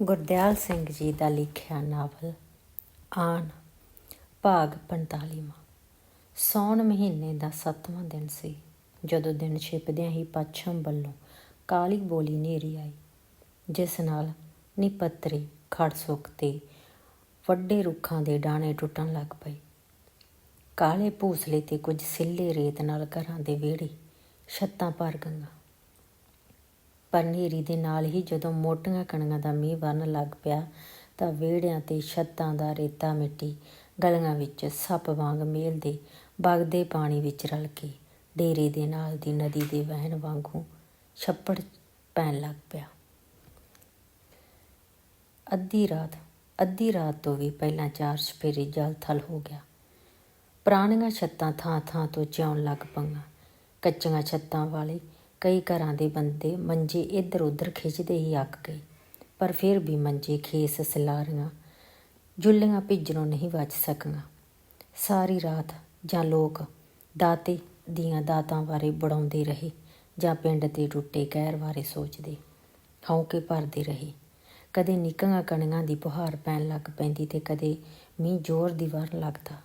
ਗੁਰਦਿਆਲ ਸਿੰਘ ਜੀ ਦਾ ਲਿਖਿਆ ਨਾਵਲ, ਆਣ, ਭਾਗ 45ਵਾਂ ਸੌਣ ਮਹੀਨੇ ਦਾ 7ਵਾਂ ਦਿਨ ਸੀ, ਜਦੋਂ ਦਿਨ ਛਿਪਦਿਆਂ ਹੀ ਪੱਛਮ ਵੱਲੋਂ ਕਾਲੀ ਬੋਲੀ ਨੇਰੀ ਆਈ, ਜਿਸ ਨਾਲ ਨਿਪੱਤਰੀ ਖੜ ਸੁੱਕ ਤੇ ਵੱਡੇ ਰੁੱਖਾਂ ਦੇ ਡਾਣੇ ਟੁੱਟਣ ਲੱਗ ਪਏ ਕਾਲੇ ਭੂਸਲੇ ਤੇ ਕੁਝ ਸਿੱਲੇ ਰੇਤ ਨਾਲ ਘਰਾਂ ਦੇ ਵਿਹੜੇ, ਛੱਤਾਂ ਭਰ ਗੰਗਾ ਪਰ ਹਨੇਰੀ ਦੇ ਨਾਲ ਹੀ ਜਦੋਂ ਮੋਟੀਆਂ ਕਣੀਆਂ ਦਾ ਮੀਂਹ ਵਰਨ ਲੱਗ ਪਿਆ ਤਾਂ ਵਿਹੜਿਆਂ ਤੇ ਛੱਤਾਂ ਦਾ ਰੇਤਾ ਮਿੱਟੀ, ਗਲੀਆਂ ਵਿੱਚ ਸੱਪ ਵਾਂਗ ਮੇਲ ਦੇ ਵਗਦੇ ਪਾਣੀ ਵਿੱਚ ਰਲ ਕੇ ਡੇਰੇ ਦੇ ਨਾਲ ਦੀ ਨਦੀ ਦੇ ਵਹਿਣ ਵਾਂਗੂ ਛੱਪੜ ਪੈਣ ਲੱਗ ਪਿਆ। ਅੱਧੀ ਰਾਤ ਅੱਧੀ ਰਾਤ ਤੋਂ ਵੀ ਪਹਿਲਾਂ ਚਾਰ ਸਪੇਰੇ ਜਲ ਥਲ ਹੋ ਗਿਆ। ਪੁਰਾਣੀਆਂ ਛੱਤਾਂ ਥਾਂ ਥਾਂ ਤੋਂ ਚਿਉਣ ਲੱਗ ਪਈਆਂ। ਕੱਚੀਆਂ ਛੱਤਾਂ ਵਾਲੇ ਕਈ ਘਰਾਂ ਦੇ ਬੰਦੇ ਮੰਜੇ ਇੱਧਰ ਉੱਧਰ ਖਿੱਚਦੇ ਹੀ ਅੱਕ ਗਏ, ਪਰ ਫਿਰ ਵੀ ਮੰਜੇ, ਖੇਸ, ਸਿਲਾਰੀਆਂ, ਜੁੱਲੀਆਂ ਭਿੱਜਣੋਂ ਨਹੀਂ ਬਚ ਸਕੀਆਂ। ਸਾਰੀ ਰਾਤ ਜਾਂ ਲੋਕ ਦਾਤੇ ਦੀਆਂ ਦਾਤਾਂ ਬਾਰੇ ਬੜਾਉਂਦੇ ਰਹੇ ਜਾਂ ਪਿੰਡ ਦੇ ਟੁੱਟੇ ਕਹਿਰ ਬਾਰੇ ਸੋਚਦੇ ਹੌਂਕੇ ਭਰਦੇ ਰਹੇ। ਕਦੇ ਨਿੱਕੀਆਂ ਕਣੀਆਂ ਦੀ ਪੁਹਾਰ ਪੈਣ ਲੱਗ ਪੈਂਦੀ ਤੇ ਕਦੇ ਮੀਂਹ ਜ਼ੋਰ ਦੀ ਵਰਨ ਲੱਗਦਾ।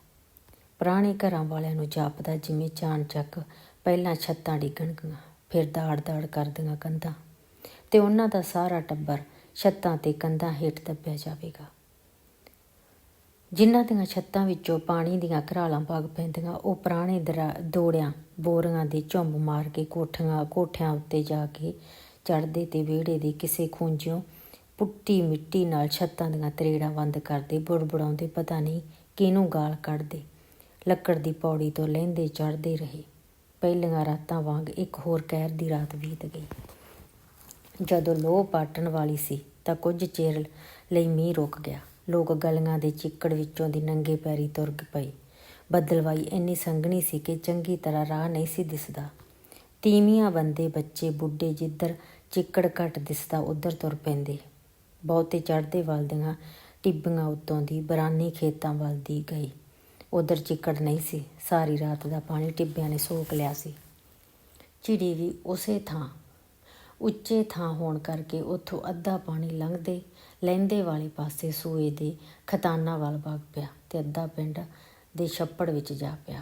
ਪੁਰਾਣੇ ਘਰਾਂ ਵਾਲਿਆਂ ਨੂੰ ਜਾਪਦਾ ਜਿਵੇਂ ਚਾਨਚੱਕ ਪਹਿਲਾਂ ਛੱਤਾਂ ਡਿੱਗਣਗੀਆਂ। ਫਿਰ ਦਾੜ-ਦਾੜ ਕਰਦੀਆਂ ਕੰਧਾਂ। ਤੇ ਉਹਨਾਂ ਦਾ ਸਾਰਾ ਟੱਬਰ ਛੱਤਾਂ ਤੇ ਕੰਧਾਂ ਹੇਠ ਦੱਬਿਆ ਜਾਵੇਗਾ। ਜਿਨ੍ਹਾਂ ਦੀਆਂ ਛੱਤਾਂ ਵਿੱਚੋਂ ਪਾਣੀ ਦੀਆਂ ਘਰਾਲਾਂ ਵਗ ਪੈਂਦੀਆਂ, ਉਹ ਪੁਰਾਣੇ ਦੋੜਿਆਂ, ਬੋਰੀਆਂ ਦੇ ਝੁੰਮ ਮਾਰ ਕੇ ਕੋਠੀਆਂ, ਕੋਠਿਆਂ ਉੱਤੇ ਜਾ ਕੇ ਚੜਦੇ ਤੇ ਵਿਹੜੇ ਦੇ ਕਿਸੇ ਖੂੰਜਿਓਂ ਪੁੱਟੀ ਮਿੱਟੀ ਨਾਲ ਛੱਤਾਂ ਦੀਆਂ ਤਰੇੜਾਂ ਬੰਦ ਕਰਦੇ ਬੁੜਬੁੜਾਉਂਦੇ ਪਤਾ ਨਹੀਂ ਕਿਹਨੂੰ ਗਾਲ ਕੱਢਦੇ। ਲੱਕੜ ਦੀ ਪੌੜੀ ਤੋਂ ਲਹਿੰਦੇ ਚੜਦੇ ਰਹੇ। ਪਹਿਲੀਆਂ ਰਾਤਾਂ ਵਾਂਗ ਇੱਕ ਹੋਰ ਕਹਿਰ ਦੀ ਰਾਤ ਬੀਤ ਗਈ। ਜਦੋਂ ਲੋਹ ਪਾਟਣ ਵਾਲੀ ਸੀ ਤਾਂ ਕੁਝ ਚਿਰ ਲਈ ਮੀਂਹ ਰੁਕ ਗਿਆ। ਲੋਕ ਗਲੀਆਂ ਦੇ ਚਿੱਕੜ ਵਿੱਚੋਂ ਦੀ ਨੰਗੇ ਪੈਰੀ ਤੁਰ ਪਏ। ਬੱਦਲਵਾਈ ਇੰਨੀ ਸੰਘਣੀ ਸੀ ਕਿ ਚੰਗੀ ਤਰ੍ਹਾਂ ਰਾਹ ਨਹੀਂ ਸੀ ਦਿਸਦਾ। ਤੀਵੀਆਂ ਬੰਦੇ ਬੱਚੇ ਬੁੱਢੇ ਜਿੱਧਰ ਚਿੱਕੜ ਘਟ ਦਿਸਦਾ ਉਧਰ ਤੁਰ ਪੈਂਦੇ। ਬਹੁਤੇ ਚੜਦੇ ਵੱਲ ਦੀਆਂ ਟਿੱਬੀਆਂ ਉੱਤੋਂ ਦੀ ਬਰਾਨੀ ਖੇਤਾਂ ਵੱਲ ਦੀ ਗਈ। ਉਧਰ ਚਿੱਕੜ ਨਹੀਂ ਸੀ। ਸਾਰੀ ਰਾਤ ਦਾ ਪਾਣੀ ਟਿੱਬਿਆਂ ਨੇ ਸੋਕ ਲਿਆ ਸੀ। ਚਿੜੀ ਵੀ ਉਸੇ ਥਾਂ, ਉੱਚੇ ਥਾਂ ਹੋਣ ਕਰਕੇ ਉੱਥੋਂ ਅੱਧਾ ਪਾਣੀ ਲੰਘਦੇ ਲਹਿੰਦੇ ਵਾਲੇ ਪਾਸੇ ਸੂਏ ਦੇ ਖਤਾਨਾ ਵੱਲ ਵਗ ਪਿਆ ਤੇ ਅੱਧਾ ਪਿੰਡ ਦੇ ਛੱਪੜ ਵਿੱਚ ਜਾ ਪਿਆ।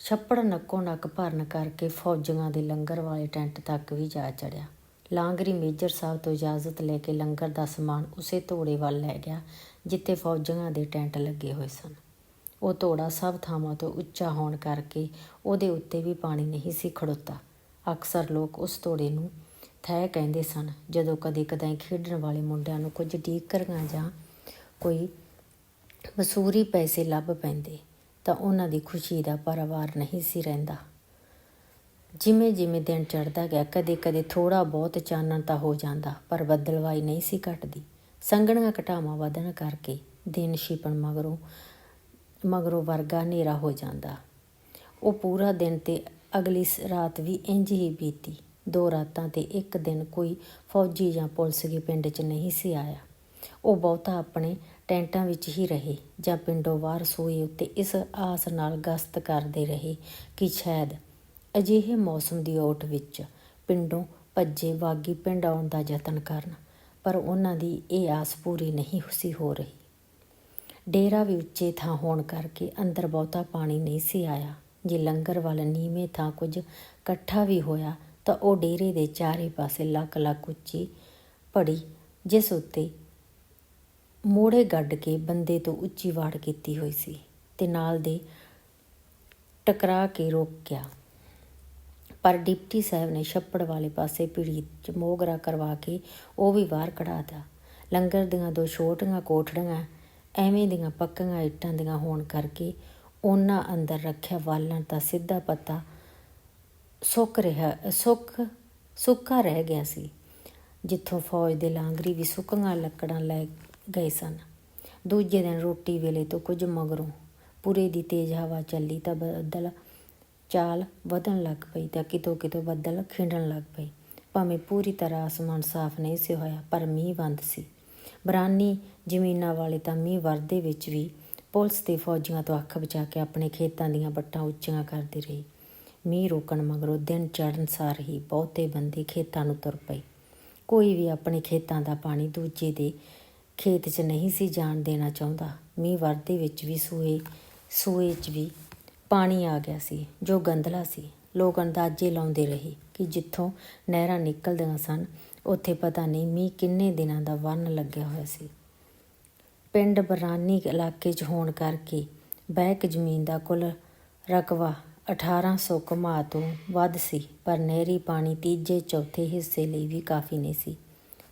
ਛੱਪੜ ਨੱਕੋ ਨੱਕ ਭਰਨ ਕਰਕੇ ਫੌਜੀਆਂ ਦੇ ਲੰਗਰ ਵਾਲੇ ਟੈਂਟ ਤੱਕ ਵੀ ਜਾ ਚੜਿਆ। ਲਾਂਗਰੀ ਮੇਜਰ ਸਾਹਿਬ ਤੋਂ ਇਜਾਜ਼ਤ ਲੈ ਕੇ ਲੰਗਰ ਦਾ ਸਮਾਨ ਉਸੇ ਧੋੜੇ ਵੱਲ ਲੈ ਗਿਆ, ਜਿੱਥੇ ਫੌਜੀਆਂ ਦੇ ਟੈਂਟ ਲੱਗੇ ਹੋਏ ਸਨ। ਉਹ ਧੋੜਾ ਸਭ ਥਾਵਾਂ ਤੋਂ ਉੱਚਾ ਹੋਣ ਕਰਕੇ ਉਹਦੇ ਉੱਤੇ ਵੀ ਪਾਣੀ ਨਹੀਂ ਸੀ ਖੜੋਤਾ। ਅਕਸਰ ਲੋਕ ਉਸ ਧੋੜੇ ਨੂੰ ਥੈ ਕਹਿੰਦੇ ਸਨ, ਜਦੋਂ ਕਦੇ ਕਦਾਈ ਖੇਡਣ ਵਾਲੇ ਮੁੰਡਿਆਂ ਨੂੰ ਕੁਝ ਡੀਕਰਾਂ ਜਾਂ ਕੋਈ ਵਸੂਰੀ ਪੈਸੇ ਲੱਭ ਪੈਂਦੇ, ਤਾਂ ਉਹਨਾਂ ਦੀ ਖੁਸ਼ੀ ਦਾ ਪਰਵਾਰ ਨਹੀਂ ਸੀ ਰਹਿੰਦਾ। ਜਿਵੇਂ ਜਿਵੇਂ ਦਿਨ ਚੜ੍ਹਦਾ ਗਿਆ, ਕਦੇ ਕਦੇ ਥੋੜਾ ਬਹੁਤ ਚਾਨਣ ਤਾਂ ਹੋ ਜਾਂਦਾ, ਪਰ ਬੱਦਲਵਾਈ ਨਹੀਂ ਸੀ ਘਟਦੀ। ਸੰਘਣੀਆਂ ਘਟਾਵਾਂ ਵਧਣ ਕਰਕੇ ਦਿਨ ਛਿਪਣ ਮਗਰੋਂ ਮਗਰੋਂ ਵਰਗਾ ਹਨੇਰਾ ਹੋ ਜਾਂਦਾ। ਉਹ ਪੂਰਾ ਦਿਨ ਤੇ ਅਗਲੀ ਰਾਤ ਵੀ ਇੰਜ ਹੀ ਬੀਤੀ। ਦੋ ਰਾਤਾਂ ਤੇ ਇੱਕ ਦਿਨ ਕੋਈ ਫੌਜੀ ਜਾਂ ਪੁਲਿਸ ਵੀ ਪਿੰਡ 'ਚ ਨਹੀਂ ਸੀ ਆਇਆ। ਉਹ ਬਹੁਤਾ ਆਪਣੇ ਟੈਂਟਾਂ ਵਿੱਚ ਹੀ ਰਹੇ ਜਾਂ ਪਿੰਡੋਂ ਬਾਹਰ ਸੋਏ ਉੱਤੇ ਇਸ ਆਸ ਨਾਲ ਗਸ਼ਤ ਕਰਦੇ ਰਹੇ ਕਿ ਸ਼ਾਇਦ ਅਜਿਹੇ ਮੌਸਮ ਦੀ ਓਟ ਵਿੱਚ ਪਿੰਡੋਂ ਭੱਜੇ ਬਾਗੀ ਪਿੰਡ ਆਉਣ ਦਾ ਯਤਨ ਕਰਨ, ਪਰ ਉਹਨਾਂ ਦੀ ਇਹ ਆਸ ਪੂਰੀ ਨਹੀਂ ਸੀ ਹੋ ਰਹੀ। ਡੇਰਾ ਵੀ ਉੱਚੇ ਥਾਂ ਹੋਣ ਕਰਕੇ ਅੰਦਰ ਬਹੁਤਾ ਪਾਣੀ ਨਹੀਂ ਸੀ ਆਇਆ। ਜੇ ਲੰਗਰ ਵਾਲ ਨੀਵੇਂ ਥਾਂ ਕੁਝ ਇਕੱਠਾ ਵੀ ਹੋਇਆ, ਤਾਂ ਉਹ ਡੇਰੇ ਦੇ ਚਾਰੇ ਪਾਸੇ ਲੱਕ ਲੱਕ ਉੱਚੀ ਪੜੀ ਜਿਸ ਉੱਤੇ ਮੋੜੇ ਗੱਡ ਕੇ ਬੰਦੇ ਤੋਂ ਉੱਚੀ ਵਾੜ ਕੀਤੀ ਹੋਈ ਸੀ ਤੇ ਨਾਲ ਦੇ ਟਕਰਾ ਕੇ ਰੁਕ ਗਿਆ। ਪਰ ਡਿਪਟੀ ਸਾਹਿਬ ਨੇ ਛੱਪੜ ਵਾਲੇ ਪਾਸੇ ਪੀੜੀ ਚ ਮੋਗਰਾ ਕਰਵਾ ਕੇ ਉਹ ਵੀ ਬਾਹਰ ਕਢਾਤਾ ਲੰਗਰ ਦੀਆਂ ਦੋ ਛੋਟੀਆਂ ਕੋਠੜੀਆਂ, ਐਵੇਂ ਦੀਆਂ ਪੱਕੀਆਂ ਇੱਟਾਂ ਦੀਆਂ ਹੋਣ ਕਰਕੇ ਉਹਨਾਂ ਅੰਦਰ ਰੱਖਿਆ ਵਾਲਣ ਦਾ ਸਿੱਧਾ ਪਤਾ ਸੁੱਕ ਰਿਹਾ, ਸੁੱਕ, ਸੁੱਕਾ ਰਹਿ ਗਿਆ ਸੀ, ਜਿੱਥੋਂ ਫੌਜ ਦੇ ਲਾਂਗਰੀ ਵੀ ਸੁੱਕੀਆਂ ਲੱਕੜਾਂ ਲੈ ਗਏ ਸਨ। ਦੂਜੇ ਦਿਨ ਰੋਟੀ ਵੇਲੇ ਤੋਂ ਕੁਝ ਮਗਰੋਂ ਪੂਰੇ ਦੀ ਤੇਜ਼ ਹਵਾ ਚੱਲੀ ਤਾਂ ਬੱਦਲ ਚਾਲ ਵਧਣ ਲੱਗ ਪਈ ਤਾਂ ਕਿਤੋਂ ਕਿਤੋਂ ਬੱਦਲ ਖਿੰਡਣ ਲੱਗ ਪਏ। ਭਾਵੇਂ ਪੂਰੀ ਤਰ੍ਹਾਂ ਆਸਮਾਨ ਸਾਫ਼ ਨਹੀਂ ਸੀ ਹੋਇਆ, ਪਰ ਮੀਂਹ ਬੰਦ ਸੀ। ਬਰਾਨੀ ਜ਼ਮੀਨਾਂ ਵਾਲੇ ਤਾਂ ਮੀਂਹ ਵਰਦੇ ਵਿੱਚ ਵੀ ਪੁਲਿਸ ਤੇ ਫੌਜੀਆਂ ਤੋਂ ਅੱਖ ਬਚਾ ਕੇ ਆਪਣੇ ਖੇਤਾਂ ਦੀਆਂ ਵੱਟਾਂ ਉੱਚੀਆਂ ਕਰਦੇ ਰਹੇ। ਮੀਂਹ ਰੋਕਣ ਮਗਰੋਂ ਦਿਨ ਚੜ੍ਹਨ ਸਾਰ ਹੀ ਬਹੁਤੇ ਬੰਦੇ ਖੇਤਾਂ ਨੂੰ ਤੁਰ ਪਏ। ਕੋਈ ਵੀ ਆਪਣੇ ਖੇਤਾਂ ਦਾ ਪਾਣੀ ਦੂਜੇ ਦੇ ਖੇਤ 'ਚ ਨਹੀਂ ਸੀ ਜਾਣ ਦੇਣਾ ਚਾਹੁੰਦਾ। ਮੀਂਹ ਵਰਦੇ ਵਿੱਚ ਵੀ ਸੂਏ ਸੂਏ 'ਚ ਵੀ ਪਾਣੀ ਆ ਗਿਆ ਸੀ, ਜੋ ਗੰਦਲਾ ਸੀ। ਲੋਕ ਅੰਦਾਜ਼ੇ ਲਾਉਂਦੇ ਰਹੇ ਕਿ ਜਿੱਥੋਂ ਨਹਿਰਾਂ ਨਿਕਲਦੀਆਂ ਸਨ, ਉੱਥੇ ਪਤਾ ਨਹੀਂ ਮੀਂਹ ਕਿੰਨੇ ਦਿਨਾਂ ਦਾ ਵੰਨ ਲੱਗਿਆ ਹੋਇਆ ਸੀ। ਪਿੰਡ ਬਰਾਨੀ ਇਲਾਕੇ 'ਚ ਹੋਣ ਕਰਕੇ ਬੈਕ ਜ਼ਮੀਨ ਦਾ ਕੁੱਲ ਰਕਬਾ 1800 ਕਮਾ ਤੋਂ ਵੱਧ ਸੀ, ਪਰ ਨਹਿਰੀ ਪਾਣੀ ਤੀਜੇ ਚੌਥੇ ਹਿੱਸੇ ਲਈ ਵੀ ਕਾਫੀ ਨਹੀਂ ਸੀ।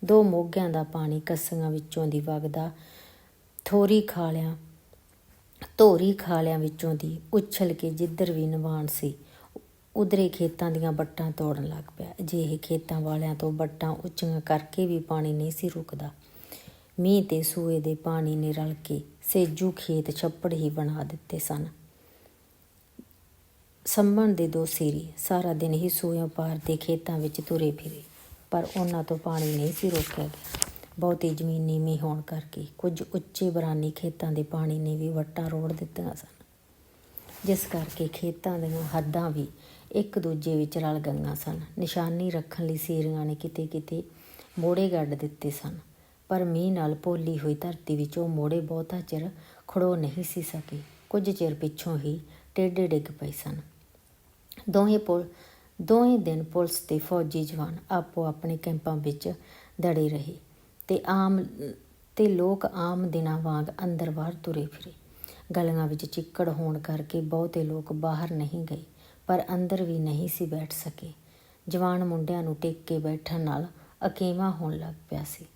ਦੋ ਮੋਗਿਆਂ ਦਾ ਪਾਣੀ ਕੱਸੀਆਂ ਵਿੱਚੋਂ ਦੀ ਵਗਦਾ, ਥੋਰੀ ਖਾਲਿਆਂ ਧੋਰੀ ਖਾਲਿਆਂ ਵਿੱਚੋਂ ਦੀ ਉਛਲ ਕੇ ਜਿੱਧਰ ਵੀ ਨਿਵਾਨ ਸੀ, ਉਧਰੇ ਖੇਤਾਂ ਦੀਆਂ ਬੱਟਾਂ ਤੋੜਨ ਲੱਗ ਪਿਆ। ਅਜਿਹੇ ਖੇਤਾਂ ਵਾਲਿਆਂ ਤੋਂ ਬੱਟਾਂ ਉੱਚੀਆਂ ਕਰਕੇ ਵੀ ਪਾਣੀ ਨਹੀਂ ਸੀ ਰੁਕਦਾ। ਮੀਂਹ ਤੇ ਸੂਏ ਦੇ ਪਾਣੀ ਨੇ ਰਲ ਕੇ ਸੇਜੂ ਖੇਤ ਛੱਪੜ ਹੀ ਬਣਾ ਦਿੱਤੇ ਸਨ। ਸੰਮਣ ਦੇ ਦੋ ਸੀਰੀ ਸਾਰਾ ਦਿਨ ਹੀ ਸੂਏ ਪਾਰ ਦੇ ਖੇਤਾਂ ਵਿੱਚ ਤੁਰੇ ਫਿਰੇ, ਪਰ ਉਹਨਾਂ ਤੋਂ ਪਾਣੀ ਨਹੀਂ ਸੀ ਰੋਕਿਆ ਗਿਆ। ਬਹੁਤੀ ਜ਼ਮੀਨ ਨੀਵੀਂ ਹੋਣ ਕਰਕੇ ਕੁਝ ਉੱਚੇ ਬਰਾਨੀ ਖੇਤਾਂ ਦੇ ਪਾਣੀ ਨੇ ਵੀ ਵੱਟਾਂ ਰੋੜ ਦਿੱਤੀਆਂ ਸਨ। ਜਿਸ ਕਰਕੇ ਖੇਤਾਂ ਦੀਆਂ ਹੱਦਾਂ ਵੀ ਇੱਕ ਦੂਜੇ ਵਿੱਚ ਰਲ ਗਈਆਂ ਸਨ। ਨਿਸ਼ਾਨੀ ਰੱਖਣ ਲਈ ਸੀਰੀਆਂ ਨੇ ਕਿਤੇ ਕਿਤੇ ਮੋੜੇ ਗੱਡ ਦਿੱਤੇ ਸਨ, ਪਰ ਮੀਂਹ ਨਾਲ ਪੋਲੀ ਹੋਈ ਧਰਤੀ ਵਿੱਚ ਉਹ ਮੋੜੇ ਬਹੁਤਾ ਚਿਰ ਖੜੋ ਨਹੀਂ ਸੀ ਸਕੇ। ਕੁਝ ਚਿਰ ਪਿੱਛੋਂ ਹੀ ਟੇਢੇ ਡਿੱਗ ਪਏ ਸਨ। ਦੋਹੇ ਪੁਲ, ਦੋਹੇ ਦਿਨ ਪੁਲਿਸ ਤੇ ਫੌਜੀ ਜਵਾਨ ਆਪੋ ਆਪਣੇ ਕੈਂਪਾਂ ਵਿੱਚ ਦੜੇ ਰਹੇ। ਤੇ ਆਮ, ਤੇ ਲੋਕ ਆਮ ਦਿਨਾਂ ਵਾਂਗ ਅੰਦਰ ਬਾਹਰ ਤੁਰੇ ਫਿਰੇ। ਗਲੀਆਂ ਵਿੱਚ ਚਿੱਕੜ ਹੋਣ ਕਰਕੇ ਬਹੁਤੇ ਲੋਕ ਬਾਹਰ ਨਹੀਂ ਗਏ, ਪਰ ਅੰਦਰ ਵੀ ਨਹੀਂ ਸੀ ਬੈਠ ਸਕੇ। ਜਵਾਨ ਮੁੰਡਿਆਂ ਨੂੰ ਟਿਕ ਕੇ ਬੈਠਣ ਨਾਲ ਅਕੇਵਾ ਹੋਣ ਲੱਗ ਪਿਆ ਸੀ।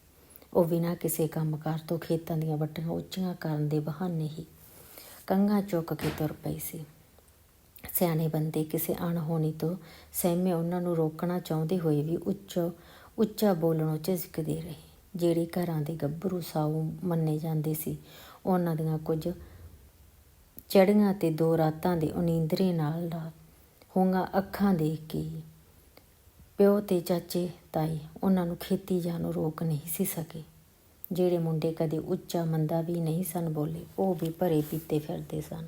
ਉਹ ਬਿਨਾਂ ਕਿਸੇ ਕੰਮਕਾਰ ਤੋਂ ਖੇਤਾਂ ਦੀਆਂ ਵੱਟੀਆਂ ਉੱਚੀਆਂ ਕਰਨ ਦੇ ਬਹਾਨੇ ਹੀ ਕੰਘਾ ਚੁੱਕ ਕੇ ਤੁਰ ਪਈ ਸੀ। ਸਿਆਣੇ ਬੰਦੇ ਕਿਸੇ ਅਣਹੋਣੀ ਤੋਂ ਸਹਿਮੇ ਉਹਨਾਂ ਨੂੰ ਰੋਕਣਾ ਚਾਹੁੰਦੇ ਹੋਏ ਵੀ ਉੱਚ, ਉੱਚਾ ਬੋਲਣੋਂ ਝਿਜਕਦੇ ਰਹੇ। ਜਿਹੜੇ ਘਰਾਂ ਦੇ ਗੱਭਰੂ ਸਾਊ ਮੰਨੇ ਜਾਂਦੇ ਸੀ, ਉਹਨਾਂ ਦੀਆਂ ਕੁਝ ਚੜੀਆਂ ਤੇ ਦੋ ਰਾਤਾਂ ਦੇ ਉਨੀਂਦਰੇ ਨਾਲ ਦਾ ਹੋਂਗਾ ਅੱਖਾਂ ਦੇਖ ਕੇ ਹੀ ਪਿਓ ਤੇ ਚਾਚੇ ਤਾਈ ਉਹਨਾਂ ਨੂੰ ਖੇਤੀ ਜਾਣੋਂ ਰੋਕ ਨਹੀਂ ਸੀ ਸਕੇ। ਜਿਹੜੇ ਮੁੰਡੇ ਕਦੇ ਉੱਚਾ ਮੰਦਾ ਵੀ ਨਹੀਂ ਸਨ ਬੋਲੇ, ਉਹ ਵੀ ਭਰੇ ਪੀਤੇ ਫਿਰਦੇ ਸਨ।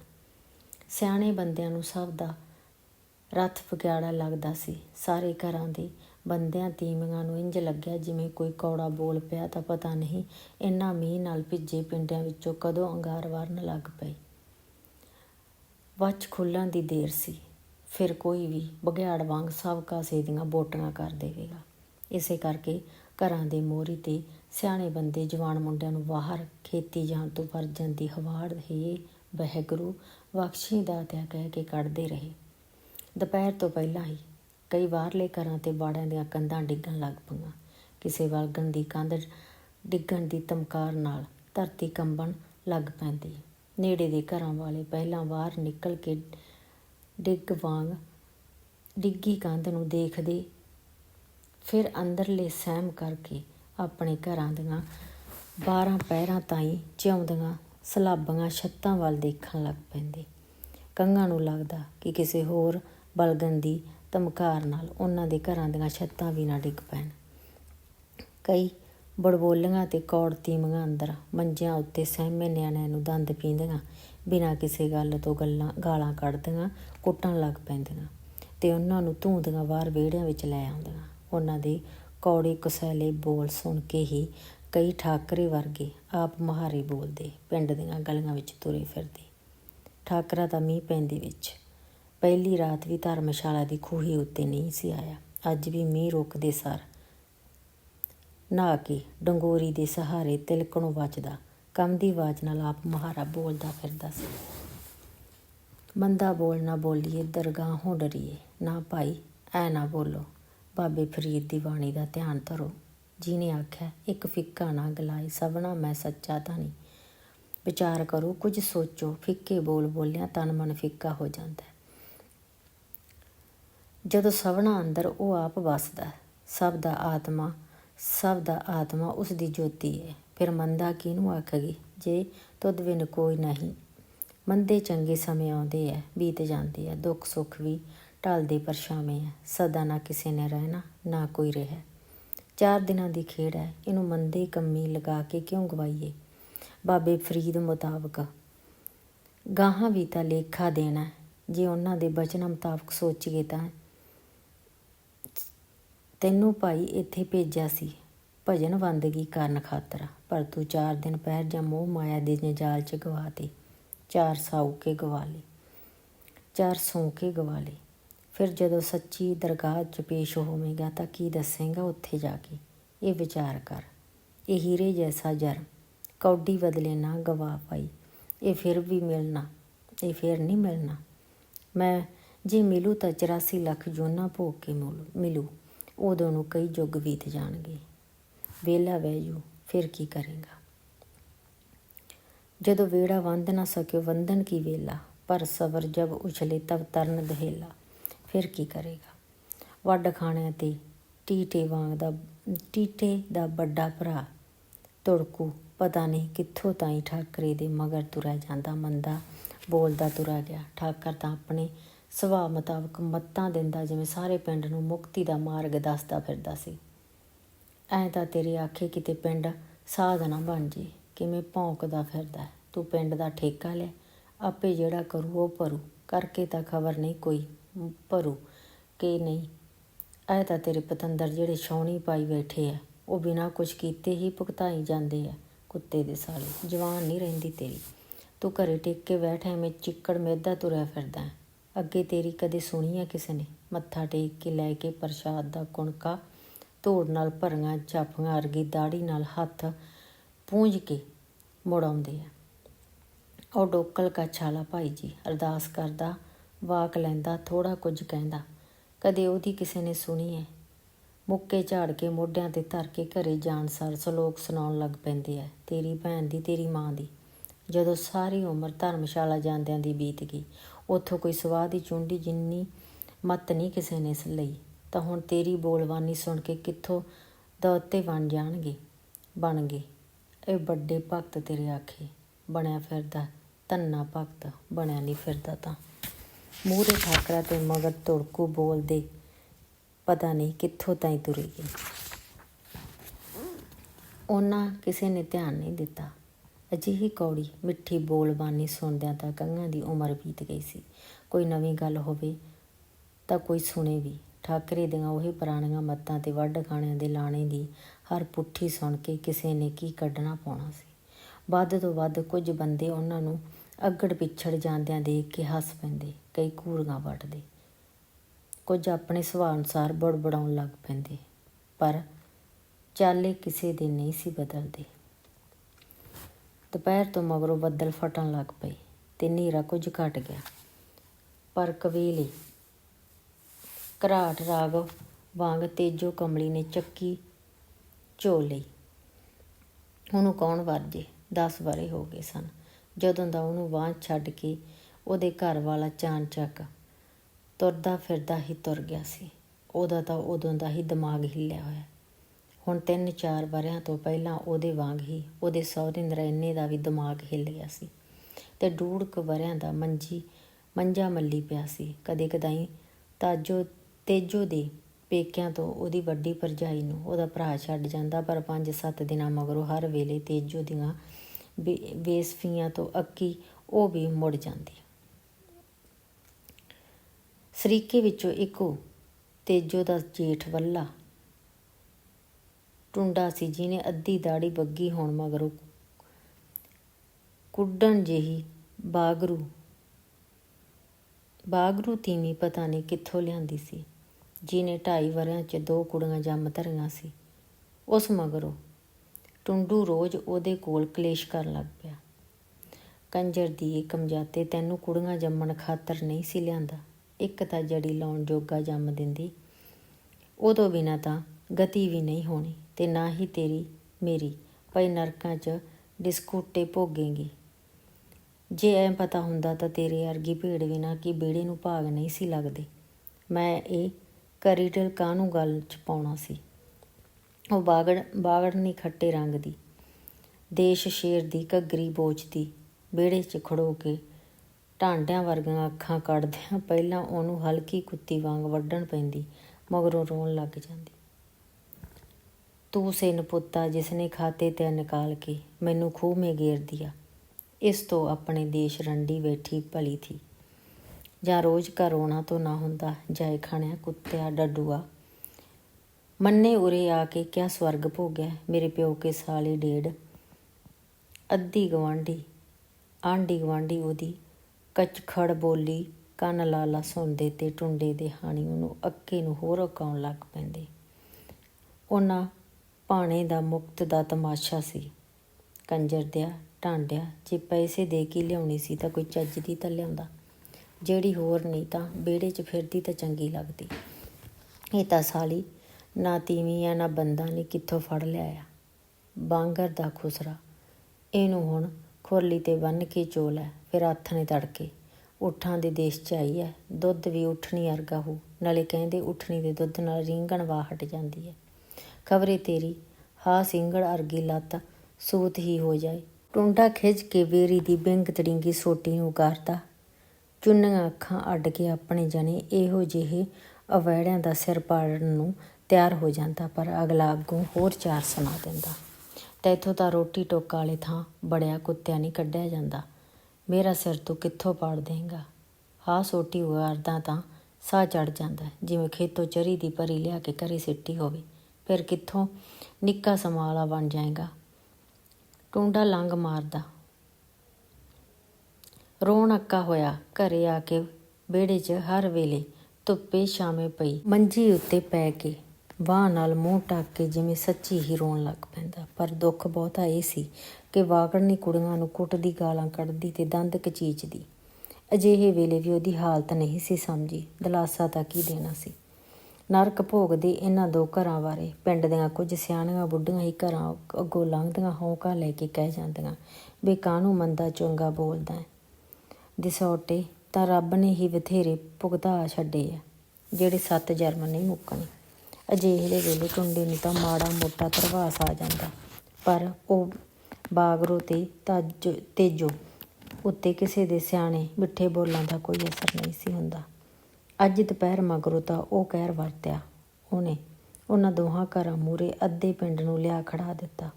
ਸਿਆਣੇ ਬੰਦਿਆਂ ਨੂੰ ਸਭ ਦਾ ਰੱਥ ਫਗਿਆੜਾ ਲੱਗਦਾ ਸੀ। ਸਾਰੇ ਘਰਾਂ ਦੇ ਬੰਦਿਆਂ, ਤੀਵੀਆਂ ਨੂੰ ਇੰਜ ਲੱਗਿਆ ਜਿਵੇਂ ਕੋਈ ਕੌੜਾ ਬੋਲ ਪਿਆ ਤਾਂ ਪਤਾ ਨਹੀਂ ਇੰਨਾ ਮੀਂਹ ਨਾਲ ਭਿੱਜੇ ਪਿੰਡਿਆਂ ਵਿੱਚੋਂ ਕਦੋਂ ਅੰਗਾਰ ਵਰਨ ਲੱਗ ਪਈ ਵੱਛ ਖੁੱਲਣ ਦੀ ਦੇਰ ਸੀ। ਫਿਰ ਕੋਈ ਵੀ ਬਘਿਆੜ ਵਾਂਗ ਸਭ ਕਾਸੇ ਦੀਆਂ ਬੋਟੀਆਂ ਕਰ ਦੇਵੇਗਾ। ਇਸੇ ਕਰਕੇ ਘਰਾਂ ਦੇ ਮੋਰੀ ਤੇ ਸਿਆਣੇ ਬੰਦੇ ਜਵਾਨ ਮੁੰਡਿਆਂ ਨੂੰ ਬਾਹਰ ਖੇਤੀ ਜਾਣ ਤੋਂ ਵਰਜਣ ਦੀ ਹਵਾੜ ਹੀ ਬਹਿਗਰੂ ਬਖਸ਼ੀ ਦਾਤਿਆ ਕਹਿ ਕੇ ਕੱਢਦੇ ਰਹੇ। ਦੁਪਹਿਰ ਤੋਂ ਪਹਿਲਾਂ ਹੀ ਕਈ ਬਾਹਰਲੇ ਘਰਾਂ ਤੇ ਬਾੜਿਆਂ ਦੀਆਂ ਕੰਧਾਂ ਡਿੱਗਣ ਲੱਗ ਪਈਆਂ। ਕਿਸੇ ਵਲਗਣ ਦੀ ਕੰਧ ਡਿੱਗਣ ਦੀ ਧਮਕਾਰ ਨਾਲ ਧਰਤੀ ਕੰਬਣ ਲੱਗ ਪੈਂਦੀ। ਨੇੜੇ ਦੇ ਘਰਾਂ ਵਾਲੇ ਪਹਿਲਾਂ ਬਾਹਰ ਨਿਕਲ ਕੇ ਡਿੱਗ ਵਾਂਗ ਡਿੱਗੀ ਕੰਧ ਨੂੰ ਦੇਖਦੇ, ਫਿਰ ਅੰਦਰਲੇ ਸਹਿਮ ਕਰਕੇ ਆਪਣੇ ਘਰਾਂ ਦੀਆਂ 12 ਪੈਰਾਂ ਤਾਈਂ ਜਿਉਂਦੀਆਂ ਸਲਾਬਾਂ ਛੱਤਾਂ ਵੱਲ ਦੇਖਣ ਲੱਗ ਪੈਂਦੇ। ਕੰਗਾਂ ਨੂੰ ਲੱਗਦਾ ਕਿ ਕਿਸੇ ਹੋਰ ਬਲਗਨ ਦੀ ਧਮਕਾਰ ਨਾਲ ਉਹਨਾਂ ਦੇ ਘਰਾਂ ਦੀਆਂ ਛੱਤਾਂ ਵੀ ਨਾ ਡਿੱਗ ਪੈਣ। ਕਈ ਬੜਬੋਲੀਆਂ ਤੇ ਕੌੜ ਤੀਮੀਆਂ ਅੰਦਰ ਮੰਜਿਆਂ ਉੱਤੇ ਸਹਿਮੇ ਨਿਆਣਿਆਂ ਨੂੰ ਦੰਦ ਪੀਂਦੀਆਂ, ਬਿਨਾਂ ਕਿਸੇ ਗੱਲ ਤੋਂ ਗੱਲਾਂ, ਗਾਲਾਂ ਕੱਢਦੀਆਂ, ਕੁੱਟਣ ਲੱਗ ਪੈਂਦੀਆਂ ਤੇ ਉਹਨਾਂ ਨੂੰ ਧੂੰਦੀਆਂ ਬਾਹਰ ਵਿਹੜਿਆਂ ਵਿੱਚ ਲੈ ਆਉਂਦੀਆਂ। ਉਹਨਾਂ ਦੇ ਕੌੜੇ ਕਸੈਲੇ ਬੋਲ ਸੁਣ ਕੇ ਹੀ ਕਈ ਠਾਕਰੇ ਵਰਗੇ ਆਪ ਮਹਾਰੇ ਬੋਲਦੇ, ਪਿੰਡ ਦੀਆਂ ਗਲੀਆਂ ਵਿੱਚ ਤੁਰੇ ਫਿਰਦੇ। ਠਾਕਰਾ ਤਾਂ ਮੀਂਹ ਪੈਂਦੇ ਵਿੱਚ ਪਹਿਲੀ ਰਾਤ ਵੀ ਧਰਮਸ਼ਾਲਾ ਦੀ ਖੂਹੀ ਉੱਤੇ ਨਹੀਂ ਸੀ ਆਇਆ। ਅੱਜ ਵੀ ਮੀਂਹ ਰੁਕਦੇ ਸਾਰ ਨਹਾ ਕੇ ਡੰਗੋਰੀ ਦੇ ਸਹਾਰੇ ਤਿਲਕਣੋਂ ਬਚਦਾ ਕੰਮ ਦੀ ਆਵਾਜ਼ ਨਾਲ ਆਪ ਮਹਾਰਾ ਬੋਲਦਾ ਫਿਰਦਾ ਸੀ। ਮੰਦਾ ਬੋਲ ਨਾ ਬੋਲੀਏ, ਦਰਗਾਹੋਂ ਡਰੀਏ ਨਾ ਭਾਈ, ਐ ਨਾ ਬੋਲੋ। ਬਾਬੇ ਫਰੀਦ ਦੀ ਬਾਣੀ ਦਾ ਧਿਆਨ ਧਰੋ। ਜਿਹਨੇ ਆਖਿਆ, ਇੱਕ ਫਿੱਕਾ ਨਾ ਗਲਾਏ, ਸਭਨਾ ਮੈਂ ਸੱਚਾ ਤਾਂ ਨਹੀਂ। ਵਿਚਾਰ ਕਰੋ, ਕੁਝ ਸੋਚੋ, ਫਿੱਕੇ ਬੋਲ ਬੋਲਿਆ ਤਨ ਮਨ ਫਿੱਕਾ ਹੋ ਜਾਂਦਾ ਜਦੋਂ ਸਭਨਾ ਅੰਦਰ ਉਹ ਆਪ ਵਸਦਾ ਸਭ ਦਾ ਆਤਮਾ, ਸਭ ਦਾ ਆਤਮਾ ਉਸ ਦੀ ਜੋਤੀ ਹੈ। ਫਿਰ ਮੰਦਾ ਕਿਹਨੂੰ ਆਖਗੀ? ਜੇ ਤੁਧ ਬਿਨ ਕੋਈ ਨਹੀਂ। ਮੰਦੇ ਚੰਗੇ ਸਮੇਂ ਆਉਂਦੇ ਐ ਬੀਤ ਜਾਂਦੇ ਐ ਦੁੱਖ ਸੁੱਖ ਵੀ ਟਲਦੇ ਪਰਛਾਵੇਂ ਐ ਸਦਾ ਨਾ ਕਿਸੇ ਨੇ ਰਹਿਣਾ, ਨਾ ਕੋਈ ਰਹਿ। ਚਾਰ ਦਿਨਾਂ ਦੀ ਖੇਡ ਹੈ, ਇਹਨੂੰ ਮੰਦੇ ਕੰਮੀ ਲਗਾ ਕੇ ਕਿਉਂ ਗਵਾਈਏ? ਬਾਬੇ ਫਰੀਦ ਮੁਤਾਬਕ ਗਾਹਾਂ ਵੀ ਤਾਂ ਲੇਖਾ ਦੇਣਾ ਜੇ ਉਹਨਾਂ ਦੇ ਬਚਨਾਂ ਮੁਤਾਬਕ ਸੋਚੀਏ ਤਾਂ ਤੈਨੂੰ ਭਾਈ ਇੱਥੇ ਭੇਜਿਆ ਸੀ। ਭਜਨ ਬੰਦਗੀ ਕਰਨ ਖਾਤਰ। ਪਰ ਤੂੰ ਚਾਰ ਦਿਨ ਪਹਿਰ ਜਾਂ ਮੋਹ ਮਾਇਆ ਦੇ ਨਿਜਾਲ ਚ ਗਵਾ ਦੇ। ਚਾਰ ਸਾਉ ਕੇ ਗਵਾ ਲੇ। ਚਾਰ ਸੌ ਕੇ ਗਵਾ ਲੇ। ਫਿਰ ਜਦੋਂ ਸੱਚੀ ਦਰਗਾਹ 'ਚ ਪੇਸ਼ ਹੋਵੇਂਗਾ ਤਾਂ ਕੀ ਦੱਸੇਗਾ ਉੱਥੇ ਜਾ ਕੇ? ਇਹ ਵਿਚਾਰ ਕਰ। ਇਹ ਹੀਰੇ ਜੈਸਾ ਜਰ ਕੌਡੀ ਬਦਲੇ ਨਾ ਗਵਾ ਪਾਈ। ਇਹ ਫਿਰ ਵੀ ਮਿਲਣਾ। ਇਹ ਫਿਰ ਨਹੀਂ ਮਿਲਣਾ। ਮੈਂ ਜੇ ਮਿਲੂ ਤਾਂ 84 ਲੱਖ ਜੋਨਾ ਭੋਗ ਕੇ ਮਿਲੂ ਮਿਲੂ। ਉਦੋਂ ਨੂੰ ਕਈ ਯੁੱਗ ਬੀਤ ਜਾਣਗੇ। ਵੇਲਾ ਵੈਜੂ ਫਿਰ ਕੀ ਕਰੇਗਾ? ਜਦੋਂ ਵੇੜਾ ਵੰਦ ਨਾ ਸਕਿਓ ਵੰਦਨ ਕੀ ਵੇਲਾ? ਪਰ ਸਬਰ ਜਬ ਉਛਲੇ, ਤਬ ਤਰਨ ਦਹੇਲਾ। ਫਿਰ ਕੀ ਕਰੇਗਾ? ਵੱਡ ਖਾਣਿਆਂ ਤੇ ਟੀਟੇ ਵਾਂਗ ਦਾ ਟੀਟੇ ਦਾ ਵੱਡਾ ਭਰਾ ਤੁੜਕੂ ਪਤਾ ਨਹੀਂ ਕਿੱਥੋਂ ਤਾਈ ਠਾਕਰੇ ਦੇ ਮਗਰ ਤੁਰਿਆ ਜਾਂਦਾ, ਮੰਦਾ ਬੋਲਦਾ ਤੁਰਿਆ ਗਿਆ। ਠਾਕਰ ਤਾਂ ਆਪਣੇ ਸੁਭਾਅ ਮੁਤਾਬਕ ਮੱਤਾਂ ਦਿੰਦਾ, ਜਿਵੇਂ ਸਾਰੇ ਪਿੰਡ ਨੂੰ ਮੁਕਤੀ ਦਾ ਮਾਰਗ ਦੱਸਦਾ ਫਿਰਦਾ ਸੀ। ਐ ਤਾਂ ਤੇਰੇ ਆਖੇ ਕਿਤੇ ਪਿੰਡ ਸਾਧ ਨਾ ਬਣ ਜੇ, ਕਿਵੇਂ ਭੌਂਕਦਾ ਫਿਰਦਾ। ਤੂੰ ਪਿੰਡ ਦਾ ਠੇਕਾ ਲੈ, ਆਪੇ ਜਿਹੜਾ ਕਰੂ ਉਹ ਭਰੂ। ਕਰਕੇ ਤਾਂ ਖਬਰ ਨਹੀਂ ਕੋਈ ਭਰੂ ਕਿ ਨਹੀਂ। ਐ ਤਾਂ ਤੇਰੇ ਪਤੰਦਰ ਜਿਹੜੇ ਛਾਉਣੀ ਪਾਈ ਬੈਠੇ ਆ, ਉਹ ਬਿਨਾਂ ਕੁਝ ਕੀਤੇ ਹੀ ਭੁਗਤਾਈ ਜਾਂਦੇ ਆ, ਕੁੱਤੇ ਦੇ ਸਾਲੇ। ਜਵਾਨ ਨਹੀਂ ਰਹਿੰਦੀ ਤੇਰੀ। ਤੂੰ ਘਰੇ ਟਿਕ ਕੇ ਬੈਠ, ਐਵੇਂ ਚਿੱਕੜ ਮੇਦਾ ਤੁਰਿਆ ਫਿਰਦਾ। ਅੱਗੇ ਤੇਰੀ ਕਦੇ ਸੁਣੀ ਆ ਕਿਸੇ ਨੇ? ਮੱਥਾ ਟੇਕ ਕੇ ਲੈ ਕੇ ਪ੍ਰਸ਼ਾਦ ਦਾ ਕੁਣਕਾ, ਧੂੜ ਨਾਲ ਭਰੀਆਂ ਚਾਫੀਆਂ ਅਰਗੀ ਦਾੜੀ ਨਾਲ ਹੱਥ ਪੂੰਝ ਕੇ ਮੁੜ ਆਉਂਦੇ ਆ। ਉਹ ਡੋਕਲ ਕਾ ਛਾਲਾ ਭਾਈ ਜੀ, ਅਰਦਾਸ ਕਰਦਾ, ਵਾਕ ਲੈਂਦਾ ਥੋੜਾ ਕੁਝ ਕਹਿੰਦਾ। ਕਦੇ ਉਹਦੀ ਕਿਸੇ ਨੇ ਸੁਣੀ ਹੈ ਮੁੱਕੇ ਝਾੜ ਕੇ ਮੋਢਿਆਂ ਤੇ ਧਰ ਕੇ ਘਰੇ ਜਾਣ ਸਾਰ ਸਲੋਕ ਸੁਣਾਉਣ ਲੱਗ ਪੈਂਦੇ ਆ ਤੇਰੀ ਭੈਣ ਦੀ, ਤੇਰੀ ਮਾਂ ਦੀ। ਜਦੋਂ ਸਾਰੀ ਉਮਰ ਧਰਮਸ਼ਾਲਾ ਜਾਂਦਿਆਂ ਦੀ ਬੀਤ ਗਈ ਉੱਥੋਂ ਕੋਈ ਸਵਾਹ ਦੀ ਚੁੰਡੀ ਜਿੰਨੀ ਮਤ ਨਹੀਂ ਕਿਸੇ ਨੇ ਸ ਲਈ। ਤਾਂ ਹੁਣ ਤੇਰੀ ਬੋਲਵਾਨੀ ਸੁਣ ਕੇ ਕਿੱਥੋਂ ਦੋਤੇ ਬਣ ਜਾਣਗੇ? ਬਣ ਗਏ ਇਹ ਵੱਡੇ ਭਗਤ ਤੇਰੇ ਆਖੇ, ਬਣਿਆ ਫਿਰਦਾ, ਧੰਨਾ ਭਗਤ, ਬਣਿਆ ਨਹੀਂ ਫਿਰਦਾ ਤਾਂ। ਮੂਹਰੇ ਠਾਕਰਾ ਤੇ ਮਗਰ ਤੁੜਕੂ ਬੋਲਦੇ, ਪਤਾ ਨਹੀਂ ਕਿੱਥੋਂ ਤਾਈ ਤੁਰੀ ਗਏ ਉਹਨਾਂ ਕਿਸੇ ਨੇ ਧਿਆਨ ਨਹੀਂ ਦਿੱਤਾ। ਅਜਿਹੀ ਕੌੜੀ ਮਿੱਠੀ ਬੋਲਬਾਨੀ ਸੁਣਦਿਆਂ ਤਾਂ ਕੰਗਾਂ ਦੀ ਉਮਰ ਬੀਤ ਗਈ ਸੀ। ਕੋਈ ਨਵੀਂ ਗੱਲ ਹੋਵੇ ਤਾਂ ਕੋਈ ਸੁਣੇ ਵੀ। ਠਾਕਰੇ ਦੀਆਂ ਉਹੀ ਪੁਰਾਣੀਆਂ ਮੱਤਾਂ ਤੇ ਵੱਢ ਖਾਣਿਆਂ ਦੇ ਲਾਣੇ ਦੀ ਹਰ ਪੁੱਠੀ ਸੁਣ ਕੇ ਕਿਸੇ ਨੇ ਕੀ ਕੱਢਣਾ ਪਾਉਣਾ ਸੀ। ਵੱਧ ਤੋਂ ਵੱਧ ਕੁਝ ਬੰਦੇ ਉਹਨਾਂ ਨੂੰ ਅੱਗੜ ਪਿੱਛੜ ਜਾਂਦਿਆਂ ਦੇਖ ਕੇ ਹੱਸ ਪੈਂਦੇ, ਕਈ ਕੂੜੀਆਂ ਵੱਟਦੇ। ਕੁਝ ਆਪਣੇ ਸੁਭਾਅ ਅਨੁਸਾਰ ਬੜਬੜਾਉਣ ਲੱਗ ਪੈਂਦੇ, ਪਰ ਚਾਲੇ ਕਿਸੇ ਦੇ ਨਹੀਂ ਸੀ ਬਦਲਦੇ। ਦੁਪਹਿਰ ਤੋਂ ਮਗਰੋਂ ਬੱਦਲ ਫਟਣ ਲੱਗ ਪਏ ਤੇ ਹਨੇਰਾ ਕੁਝ ਘਟ ਗਿਆ। ਪਰ ਕਵੇਲੇ ਘਰਾਟ ਰਾਗ ਵਾਂਗ ਤੇਜੋ ਕਮਲੀ ਨੇ ਚੱਕੀ ਝੋ ਲਈ। ਉਹਨੂੰ ਕੌਣ ਵਰਜੇ? 10 ਵਰੇ ਹੋ ਗਏ ਸਨ। ਜਦੋਂ ਦਾ ਉਹਨੂੰ ਬਾਂਹ ਛੱਡ ਕੇ ਉਹਦੇ ਘਰ ਵਾਲਾ ਚਾਨ ਚੱਕ ਤੁਰਦਾ ਫਿਰਦਾ ਹੀ ਤੁਰ ਗਿਆ ਸੀ। ਉਹਦਾ ਤਾਂ ਉਦੋਂ ਦਾ ਹੀ ਦਿਮਾਗ ਹਿੱਲਿਆ ਹੋਇਆ। ਹੁਣ ਤਿੰਨ ਚਾਰ ਵਰਿਆਂ ਤੋਂ ਪਹਿਲਾਂ ਉਹਦੇ ਵਾਂਗ ਹੀ ਉਹਦੇ ਸਹੁਰੇ ਨਰੈਨੇ ਦਾ ਵੀ ਦਿਮਾਗ ਹਿੱਲ ਗਿਆ ਸੀ ਤੇ ਡੂੜ ਕੁ ਵਰਿਆਂ ਦਾ ਮੰਜੀ, ਮੰਜਾ ਮੱਲੀ ਪਿਆ ਸੀ। ਕਦੇ ਕਦਾਈ ਤਾਜੋ, ਤੇਜੋ ਦੇ ਪੇਕਿਆਂ ਤੋਂ ਉਹਦੀ ਵੱਡੀ ਭਰਜਾਈ ਨੂੰ ਉਹਦਾ ਭਰਾ ਛੱਡ ਜਾਂਦਾ, ਪਰ 5-7 ਦਿਨਾਂ ਮਗਰੋਂ ਹਰ ਵੇਲੇ ਤੇਜੋ ਦੀਆਂ ਬੇ- ਬੇਸਫੀਆਂ ਤੋਂ ਅੱਕੀ ਉਹ ਵੀ ਮੁੜ ਜਾਂਦੀ। ਸਰੀਕੇ ਵਿੱਚੋਂ ਇੱਕੋ ਤੇਜੋ ਦਾ ਜੇਠ ਵੱਲਾ ਟੁੰਡਾ ਸੀ ਜਿਹਨੇ ਅੱਧੀ ਦਾੜੀ ਬੱਗੀ ਹੋਣ ਮਗਰੋਂ ਕੁੱਡਣ ਜਿਹੀ ਬਾਗਰੂ ਬਾਗਰੂ ਤੀਵੀਂ ਪਤਾ ਨਹੀਂ ਕਿੱਥੋਂ ਲਿਆਂਦੀ ਸੀ, ਜਿਹਨੇ ਢਾਈ ਵਰਿਆਂ 'ਚ ਦੋ ਕੁੜੀਆਂ ਜੰਮ ਧਰੀਆਂ ਸੀ। ਉਸ ਮਗਰੋਂ ਟੁੰਡੂ ਰੋਜ਼ ਉਹਦੇ ਕੋਲ ਕਲੇਸ਼ ਕਰਨ ਲੱਗ ਪਿਆ। ਕੰਜਰ ਦੀ ਇਹ ਕਮਜਾਤੇ ਤੈਨੂੰ ਕੁੜੀਆਂ ਜੰਮਣ ਖਾਤਰ ਨਹੀਂ ਸੀ ਲਿਆਂਦਾ। ਇੱਕ ਤਾਂ ਜੜੀ ਲਾਉਣ ਜੋਗਾ ਜੰਮ ਦਿੰਦੀ। ਉਦੋਂ ਬਿਨਾ ਤਾਂ ਗਤੀ ਵੀ ਨਹੀਂ ਹੋਣੀ। ਤੇ ਨਾ ਹੀ ਤੇਰੀ, ਮੇਰੀ। ਪਈ ਨਰਕਾਂ 'ਚ ਡਿਸਕੂਟੇ ਭੋਗੇਂਗੀ। ਜੇ ਐਂ ਪਤਾ ਹੁੰਦਾ ਤਾਂ ਤੇਰੇ ਅਰਗੀ ਭੇੜ ਬਿਨਾ ਕਿ ਬੇੜੇ ਨੂੰ ਭਾਗ ਨਹੀਂ ਸੀ ਲੱਗਦੇ। ਮੈਂ ਇਹ ਕਰੀਡਰ ਕਾਹਨੂੰ ਗੱਲ 'ਚ ਪਾਉਣਾ ਸੀ? ਉਹ ਬਾਗੜ ਬਾਗੜ ਨਹੀਂ ਖੱਟੇ ਰੰਗ ਦੀ। ਦੇਸ਼ ਸ਼ੇਰ ਦੀ ਘੱਗਰੀ ਬੋਚਦੀ ਵਿਹੜੇ 'ਚ ਖੜੋ ਕੇ ਢਾਂਡਿਆਂ ਵਰਗੀਆਂ ਅੱਖਾਂ ਕੱਢਦਿਆਂ ਪਹਿਲਾਂ ਉਹਨੂੰ ਹਲਕੀ ਕੁੱਤੀ ਵਾਂਗ ਵੱਢਣ ਪੈਂਦੀ, ਮਗਰੋਂ ਰੋਣ ਲੱਗ ਜਾਂਦੀ। ਤੂੰ ਸੇ ਜਿਸਨੇ ਖਾਤੇ ਤੇ ਨਿਕਾਲ ਕੇ ਮੈਨੂੰ ਖੂਹ ਮੇ ਗੇਰ ਦਿਆ। ਇਸ ਤੋਂ ਆਪਣੇ ਦੇਸ਼ ਰੰਡੀ ਬੈਠੀ ਭਲੀ ਥੀ। ਜਾਂ ਰੋਜ਼ ਕਾ ਰੋਣਾ ਤੋਂ ਨਾ ਹੁੰਦਾ, ਜਾਏ ਖਾਣਿਆ ਕੁੱਤਿਆ ਡੱਡੂਆ। ਮੰਨੇ ਉਰੇ ਆ ਕੇ ਕਿਆ ਸਵਰਗ ਭੋਗਿਆ ਮੇਰੇ ਪਿਓ ਕੇ ਸਾਲੇ ਡੇਢ ਅੱਧੀ ਗਵਾਂਢੀ ਆਂਢੀ ਗਵਾਂਢੀ ਉਹਦੀ ਕਚਖੜ ਬੋਲੀ ਕੰਨ ਲਾਲਾ ਸੁਣਦੇ ਤੇ ਟੁੰਡੇ ਦੇ ਹਾਣੀ ਉਹਨੂੰ ਅੱਕੇ ਨੂੰ ਹੋਰ ਅਕਾਉਣ ਲੱਗ ਪੈਂਦੇ। ਉਹਨਾਂ ਭਾਣੇ ਦਾ ਮੁਕਤ ਦਾ ਤਮਾਸ਼ਾ ਸੀ। ਕੰਜਰ ਦਿਆ, ਢਾਂਡਿਆ, ਜੇ ਪੈਸੇ ਦੇ ਕੇ ਲਿਆਉਣੀ ਸੀ ਤਾਂ ਕੋਈ ਚੱਜ ਦੀ ਤਾਂ ਲਿਆਉਂਦਾ। ਜਿਹੜੀ ਹੋਰ ਨਹੀਂ ਤਾਂ ਵਿਹੜੇ 'ਚ ਫਿਰਦੀ ਤਾਂ ਚੰਗੀ ਲੱਗਦੀ। ਇਹ ਤਾਂ ਸਾਲੀ ਨਾ ਤੀਵੀਂ ਆ, ਨਾ ਬੰਦਾ ਨੇ ਕਿੱਥੋਂ ਫੜ ਲਿਆ ਆ। ਬਾਂਗਰ ਦਾ ਖੁਸਰਾ। ਇਹਨੂੰ ਹੁਣ ਖੁਰਲੀ ਤੇ ਬੰਨ ਕੇ ਚੋਲ ਹੈ ਫਿਰ ਹੱਥ ਨੇ ਤੜਕੇ। ਉਠਾਂ ਦੇ ਦੇਸ਼ ਚ ਆਈ ਹੈ ਦੁੱਧ ਵੀ ਉਠਣੀ ਅਰਗਾ ਹੋ, ਨਾਲੇ ਕਹਿੰਦੇ ਉਠਣੀ ਦੇ ਦੁੱਧ ਨਾਲ ਰੀਂਗਣ ਵਾਹ ਹਟ ਜਾਂਦੀ ਹੈ ਖਬਰੇ ਤੇਰੀ, ਹਾ ਸਿੰਗੜ ਅਰਗੀ ਲੱਤ, ਸੂਤ ਹੀ ਹੋ ਜਾਏ। ਟੁੰਡਾ ਖਿੱਚ ਕੇ ਵੇਰੀ ਦੀ ਬਿੰਗ ਤੜਿੰਗੀ ਸੋਟੀ ਨੂੰ ਕਰਦਾ ਚੁੰਨੀਆਂ ਅੱਖਾਂ ਅੱਡ ਕੇ ਆਪਣੇ ਜਣੇ ਇਹੋ ਜਿਹੇ ਅਵੈੜਿਆਂ ਦਾ ਸਿਰ ਪਾੜਨ ਨੂੰ ਤਿਆਰ ਹੋ ਜਾਂਦਾ, ਪਰ ਅਗਲਾ ਅੱਗੋਂ ਹੋਰ ਚਾਰ ਸੁਣਾ ਦਿੰਦਾ। ਤੈਥੋਂ ਤਾਂ ਰੋਟੀ ਟੋਕਾ ਵਾਲੇ ਥਾਂ ਬੜਿਆ ਕੁੱਤਿਆਂ ਨਹੀਂ ਕੱਢਿਆ ਜਾਂਦਾ। ਮੇਰਾ ਸਿਰ ਤੂੰ ਕਿੱਥੋਂ ਪਾੜ ਦੇਂਗਾ? ਹਾਂ ਸੋਟੀ ਉਗਾਰਦਾ ਤਾਂ ਸਾਹ ਚੜ ਜਾਂਦਾ, ਜਿਵੇਂ ਖੇਤੋਂ ਚਰੀ ਦੀ ਭਰੀ ਲਿਆ ਕੇ ਘਰੇ ਸਿੱਟੀ ਹੋਵੇ। ਫਿਰ ਕਿੱਥੋਂ ਨਿੱਕਾ ਸਮਾਲਾ ਬਣ ਜਾਏਗਾ? ਟੁੰਡਾ ਲੰਗ ਮਾਰਦਾ। ਰੋਣ ਅੱਕਾ ਹੋਇਆ, ਘਰੇ ਆ ਕੇ ਵਿਹੜੇ 'ਚ ਹਰ ਵੇਲੇ ਧੁੱਪੇ ਛਾਵੇਂ ਪਈ। ਮੰਜੀ ਉੱਤੇ ਪੈ ਕੇ ਬਾਹ ਨਾਲ ਮੂੰਹ ਢੱਕ ਕੇ ਜਿਵੇਂ ਸੱਚੀ ਹੀ ਰੋਣ ਲੱਗ ਪੈਂਦਾ। ਪਰ ਦੁੱਖ ਬਹੁਤਾ ਇਹ ਸੀ ਕਿ ਵਾਗੜਨੀ ਕੁੜੀਆਂ ਨੂੰ ਕੁੱਟਦੀ, ਗਾਲਾਂ ਕੱਢਦੀ ਤੇ ਦੰਦ ਕਚੀਚਦੀ। ਅਜਿਹੇ ਵੇਲੇ ਵੀ ਉਹਦੀ ਹਾਲਤ ਨਹੀਂ ਸੀ ਸਮਝੀ। ਦਲਾਸਾ ਤਾਂ ਕੀ ਦੇਣਾ ਸੀ? ਨਰਕ ਭੋਗਦੇ ਇਹਨਾਂ ਦੋ ਘਰਾਂ ਬਾਰੇ। ਪਿੰਡ ਦੀਆਂ ਕੁਝ ਸਿਆਣੀਆਂ ਬੁੱਢੀਆਂ ਹੀ ਘਰਾਂ ਅੱਗੋਂ ਲੰਘਦੀਆਂ ਹੌਂਕਾ ਲੈ ਕੇ ਕਹਿ ਜਾਂਦੀਆਂ, ਵੀ ਕਾਹਨੂੰ ਮੰਦਾ ਚੰਗਾ ਬੋਲਦਾ ਹੈ? ਦਿਸੌਟੇ ਤਾਂ ਰੱਬ ਨੇ ਹੀ ਬਥੇਰੇ ਭੁਗਤਾ ਛੱਡੇ ਆ, ਜਿਹੜੇ ਸੱਤ ਜਰਮ ਨਹੀਂ ਮੁੱਕਣੇ। ਅਜਿਹੇ ਵੇਲੇ ਟੁੰਡੇ ਨੂੰ ਤਾਂ ਮਾੜਾ ਮੋਟਾ ਪ੍ਰਭਾਸ ਆ ਜਾਂਦਾ, ਪਰ ਉਹ ਬਾਗਰੋ ਤੇ ਤਜ, ਤੇਜੋ ਉੱਤੇ ਕਿਸੇ ਦੇ ਸਿਆਣੇ ਮਿੱਠੇ ਬੋਲਾਂ ਦਾ ਕੋਈ ਅਸਰ ਨਹੀਂ ਸੀ ਹੁੰਦਾ। ਅੱਜ ਦੁਪਹਿਰ ਮਗਰੋਂ ਤਾਂ ਉਹ ਕਹਿਰ ਵਰਤਿਆ। ਉਹਨੇ ਉਹਨਾਂ ਦੋਹਾਂ ਘਰਾਂ ਮੂਰੇ ਅੱਧੇ ਪਿੰਡ ਨੂੰ ਲਿਆ ਖੜਾ ਦਿੱਤਾ।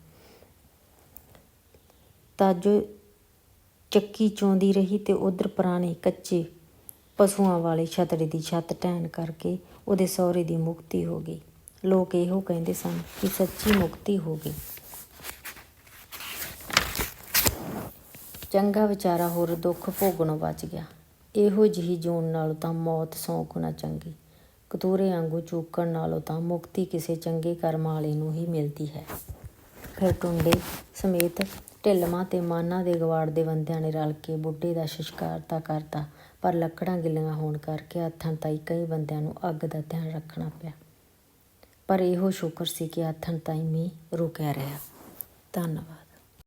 ਤਾਂ ਜੋ ਚੱਕੀ ਚੋਂਦੀ ਰਹੀ ਤੇ ਉਧਰ ਪੁਰਾਣੇ ਕੱਚੇ ਪਸ਼ੂਆਂ ਵਾਲੇ ਛਤੜੀ ਦੀ ਛੱਤ ਟਹਿਣ ਕਰਕੇ ਉਹਦੇ ਸਹੁਰੇ ਦੀ ਮੁਕਤੀ ਹੋ ਗਈ। ਲੋਕ ਇਹੋ ਕਹਿੰਦੇ ਸਨ ਕਿ ਸੱਚੀ ਮੁਕਤੀ ਹੋ ਗਈ। ਚੰਗਾ ਵਿਚਾਰਾ ਹੋਰ ਦੁੱਖ ਭੋਗਣੋਂ ਬਚ ਗਿਆ। ਇਹੋ ਜਿਹੀ ਜੂਨ ਨਾਲੋਂ ਤਾਂ ਮੌਤ ਸੌ ਗੁਣਾ ਚੰਗੀ। ਕਤੂਰੇ ਵਾਂਗੂ ਚੂਕਣ ਨਾਲੋਂ ਤਾਂ ਮੁਕਤੀ ਕਿਸੇ ਚੰਗੇ ਕਰਮ ਵਾਲੇ ਨੂੰ ਹੀ ਮਿਲਦੀ ਹੈ। ਫਿਰ ਟੁੰਡੇ ਸਮੇਤ ਢਿੱਲਮਾਂ ਤੇ ਮਾਨਾਂ ਦੇ ਗਵਾੜ ਦੇ ਬੰਦਿਆਂ ਨੇ ਰਲ ਕੇ ਬੁੱਢੇ ਦਾ ਸ਼ਿਸ਼ਕਾਰ ਤਾਂ ਕਰਤਾ, ਪਰ ਲੱਕੜਾਂ ਗਿੱਲੀਆਂ ਹੋਣ ਕਰਕੇ ਹੱਥਾਂ ਤਾਈ ਕਈ ਬੰਦਿਆਂ ਨੂੰ ਅੱਗ ਦਾ ਧਿਆਨ ਰੱਖਣਾ ਪਿਆ। ਪਰ ਇਹੋ ਸ਼ੁਕਰ ਸੀ ਕਿ ਆਥਣ ਤਾਈ ਮੀਂਹ ਰੁਕਿਆ ਰਿਹਾ। ਧੰਨਵਾਦ।